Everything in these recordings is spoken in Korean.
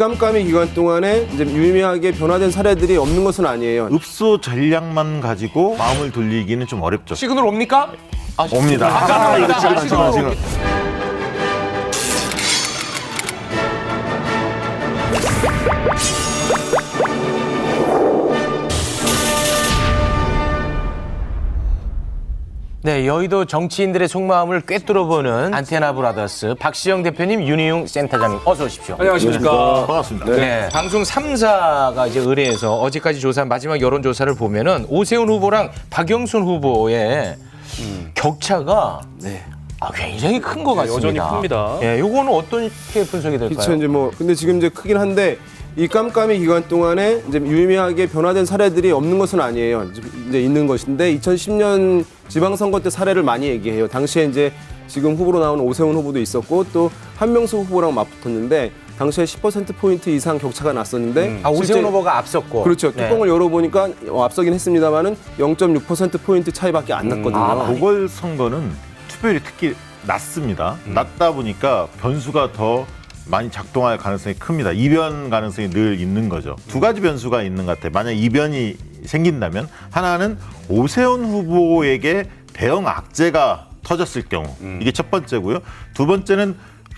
깜깜이 기간 동안에 이제 유의미하게 변화된 사례들이 없는 것은 아니에요. 읍소 전략만 가지고 마음을 돌리기는 좀 어렵죠. 시그널 옵니까? 아, 옵니다. 아, 이거 지금 아, 지금 지금. 네, 여의도 정치인들의 속마음을 꿰뚫어보는 안테나 브라더스 박시영 대표님, 윤희용 센터장님 어서 오십시오. 안녕하십니까. 반갑습니다. 네. 방송 3사가 이제 의뢰해서 어제까지 조사한 마지막 여론 조사를 보면은 오세훈 후보랑 박영순 후보의 격차가 아, 굉장히 큰 것 같습니다. 여전히 큽니다. 예, 요거는 어떻게 분석이 될까요? 그렇죠. 이제 뭐 근데 지금 이제 크긴 한데 이 깜깜이 기간 동안에 이제 유의미하게 변화된 사례들이 없는 것은 아니에요. 이제 있는 것인데 2010년 지방선거 때 사례를 많이 얘기해요. 당시에 이제 지금 후보로 나온 오세훈 후보도 있었고 또 한명수 후보랑 맞붙었는데 당시에 10% 포인트 이상 격차가 났었는데 아, 오세훈 후보가 앞섰고. 그렇죠. 네. 뚜껑을 열어보니까 어, 앞서긴 했습니다만은 0.6% 포인트 차이밖에 안 났거든요. 아, 보궐 선거는 투표율이 특히 낮습니다. 낮다 보니까 변수가 더 많이 작동할 가능성이 큽니다. 이변 가능성이 늘 있는 거죠. 두 가지 변수가 있는 것 같아요. 만약 이변이 생긴다면 하나는 오세훈 후보에게 대형 악재가 터졌을 경우 이게 첫 번째고요. 두 번째는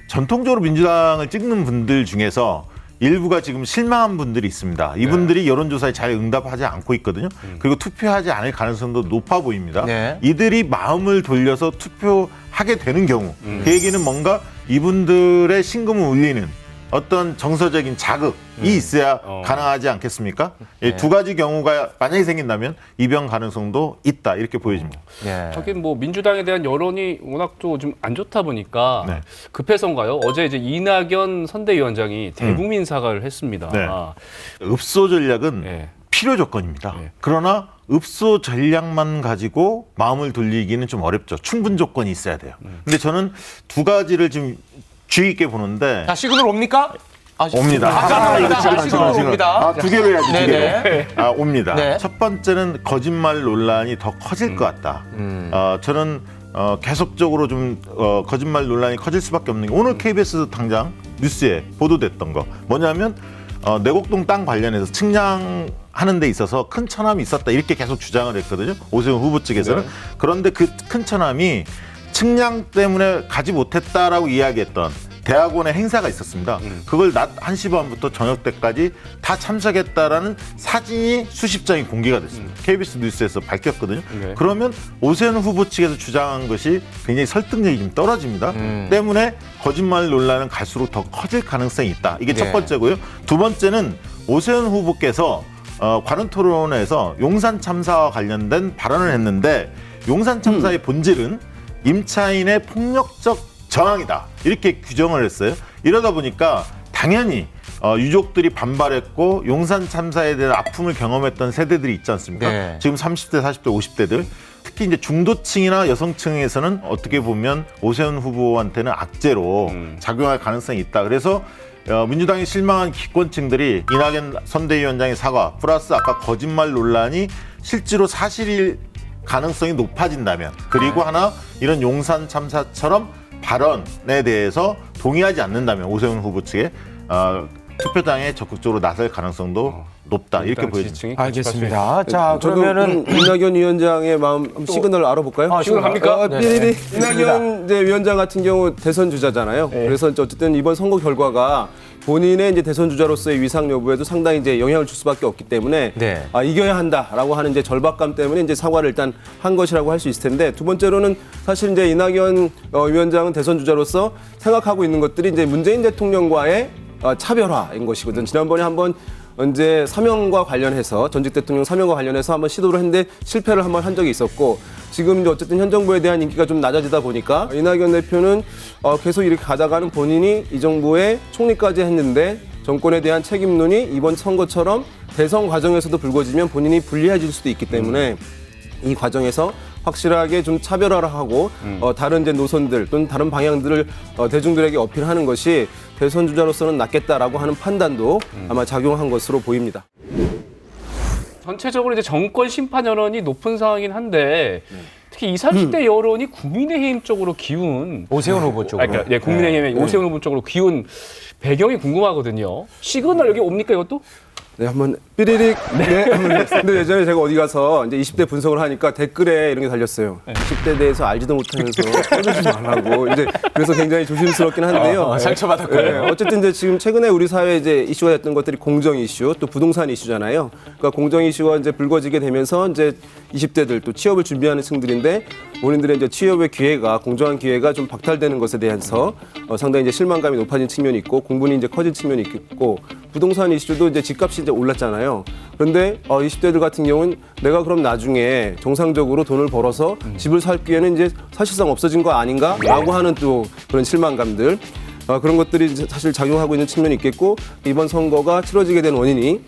전통적으로 민주당을 찍는 분들 중에서 일부가 지금 실망한 분들이 있습니다. 이분들이 여론조사에 잘 응답하지 않고 있거든요. 그리고 투표하지 않을 가능성도 높아 보입니다. 네. 이들이 마음을 돌려서 투표하게 되는 경우 그 얘기는 뭔가 이분들의 신금을 울리는 어떤 정서적인 자극이 있어야 어. 가능하지 않겠습니까? 이두 가지 경우가 만약에 생긴다면 이변 가능성도 있다 이렇게 보여집니다. 예. 하긴 뭐 민주당에 대한 여론이 워낙 또 좀 안 좋다 보니까 네. 급해서인가요? 어제 이제 이낙연 선대위원장이 대국민 사과를 했습니다. 네. 아, 읍소 전략은 예. 필요 조건입니다. 네. 그러나 읍소 전략만 가지고 마음을 돌리기는 좀 어렵죠. 충분 조건이 있어야 돼요. 근데 저는 두 가지를 좀 주의 있게 보는데 자, 시그널 옵니까? 아, 옵니다. 아, 이거 지금, 시그널 지금, 지금. 옵니다. 아, 두 개로 해야지, 두 네네. 개로. 아, 옵니다. 네. 첫 번째는 거짓말 논란이 더 커질 것 같다. 음. 어, 저는 어, 계속적으로 좀 어, 거짓말 논란이 커질 수밖에 없는 게 오늘 KBS 당장 뉴스에 보도됐던 거 뭐냐면 어, 내곡동 땅 관련해서 측량 하는 데 있어서 큰 천함이 있었다 이렇게 계속 주장을 했거든요 오세훈 후보 측에서는 그런데 그 큰 천함이 측량 때문에 가지 못했다라고 이야기했던 대학원의 행사가 있었습니다. 그걸 낮 1시 반부터 저녁 때까지 다 참석했다라는 사진이 수십 장이 공개가 됐습니다. KBS 뉴스에서 밝혔거든요. 네. 그러면 오세훈 후보 측에서 주장한 것이 굉장히 설득력이 좀 떨어집니다. 음. 때문에 거짓말 논란은 갈수록 더 커질 가능성이 있다. 이게 네. 첫 번째고요. 두 번째는 오세훈 후보께서 어, 관훈 토론에서 용산 참사와 관련된 발언을 했는데 용산 참사의 음. 본질은 임차인의 폭력적 저항이다. 이렇게 규정을 했어요. 이러다 보니까 당연히 어, 유족들이 반발했고 용산 참사에 대한 아픔을 경험했던 세대들이 있지 않습니까? 네. 지금 30대, 40대, 50대들 특히 이제 중도층이나 여성층에서는 어떻게 보면 오세훈 후보한테는 악재로 음. 작용할 가능성이 있다. 그래서 어, 민주당이 실망한 기권층들이 이낙연 선대위원장의 사과 플러스 아까 거짓말 논란이 실제로 사실일 가능성이 높아진다면 그리고 하나 이런 용산 참사처럼 발언에 대해서 동의하지 않는다면 오세훈 후보 측에 어, 투표장에 적극적으로 나설 가능성도 높다 이렇게 보여집니다. 알겠습니다. 자, 그러면은 그럼 이낙연 위원장의 마음 한번 시그널 알아볼까요? 아, 시그널 합니까? 어, 네네. 삐리리. 이낙연 이제 위원장 같은 경우 대선 주자잖아요. 그래서 이제 어쨌든 이번 선거 결과가 본인의 이제 대선 주자로서의 위상 여부에도 상당히 이제 영향을 줄 수밖에 없기 때문에 네. 아, 이겨야 한다라고 하는 이제 절박감 때문에 이제 사과를 일단 한 것이라고 할 수 있을 텐데 두 번째로는 사실 이제 이낙연 어, 위원장은 대선 주자로서 생각하고 있는 것들이 이제 문재인 대통령과의 어, 차별화인 것이거든. 지난번에 한번 언제 사명과 관련해서 전직 대통령 사명과 관련해서 한번 시도를 했는데 실패를 한번 한 적이 있었고 지금 이제 어쨌든 현 정부에 대한 인기가 좀 낮아지다 보니까 이낙연 대표는 어, 계속 이렇게 가다가는 본인이 이 정부의 총리까지 했는데 정권에 대한 책임론이 이번 선거처럼 대선 과정에서도 불거지면 본인이 불리해질 수도 있기 때문에 이 과정에서 확실하게 좀 차별화를 하고 어, 다른 이제 노선들 또는 다른 방향들을 어, 대중들에게 어필하는 것이 대선 주자로서는 낫겠다라고 하는 판단도 아마 작용한 것으로 보입니다. 전체적으로 이제 정권 심판 여론이 높은 상황이긴 한데 특히 특히 20, 30대 여론이 국민의힘 쪽으로 기운 오세훈 후보 아, 쪽으로. 그러니까 네, 국민의힘의 오세훈 후보 쪽으로 기운 배경이 궁금하거든요. 시그널 여기 옵니까 이것도? 네, 한번 삐리릭. 네, 한번. 근데 예전에 제가 어디 가서 이제 20대 분석을 하니까 댓글에 이런 게 달렸어요. 20대 대해서 알지도 못하면서 꺼주지 말라고. 이제 그래서 굉장히 조심스럽긴 한데요. 어, 상처받았군요. 네, 어쨌든 이제 지금 최근에 우리 사회에 이제 이슈가 됐던 것들이 공정 이슈, 또 부동산 이슈잖아요. 그러니까 공정 이슈가 이제 불거지게 되면서 이제 20대들 또 취업을 준비하는 층들인데 본인들의 이제 취업의 기회가 공정한 기회가 좀 박탈되는 것에 대해서 어, 상당히 이제 실망감이 높아진 측면이 있고 공분이 이제 커진 측면이 있고 부동산 이슈도 이제 집값이 이제 올랐잖아요. 그런데 어, 20대들 같은 경우는 내가 그럼 나중에 정상적으로 돈을 벌어서 집을 살 기회는 이제 사실상 없어진 거 아닌가라고 하는 또 그런 실망감들. 어, 그런 것들이 사실 작용하고 있는 측면이 있겠고 이번 선거가 치러지게 된 원인이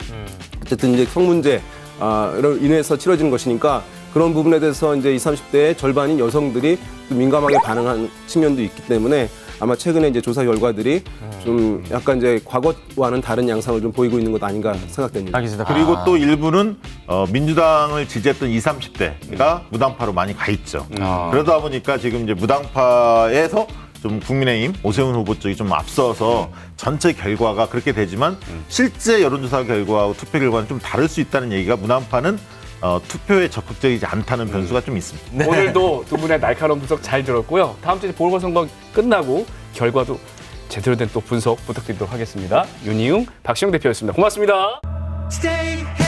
어쨌든 이제 성 문제 아, 로 인해서 치러지는 것이니까 그런 부분에 대해서 이제 20, 30대의 절반인 여성들이 좀 민감하게 반응한 측면도 있기 때문에 아마 최근에 이제 조사 결과들이 좀 약간 이제 과거와는 다른 양상을 좀 보이고 있는 것 아닌가 생각됩니다. 알겠습니다. 그리고 아. 또 일부는 어, 민주당을 지지했던 20, 30대가 무당파로 많이 가 있죠. 아. 그러다 보니까 지금 이제 무당파에서 좀 국민의힘 오세훈 후보 쪽이 좀 앞서서 전체 결과가 그렇게 되지만 실제 여론조사 결과하고 투표 결과는 좀 다를 수 있다는 얘기가 무당파는 어, 투표에 적극적이지 않다는 변수가 좀 있습니다. 오늘도 두 분의 날카로운 분석 잘 들었고요. 다음 주에 보궐선거 끝나고 결과도 제대로 된 또 분석 부탁드리도록 하겠습니다. 윤희웅, 박시영 대표였습니다. 고맙습니다. Stay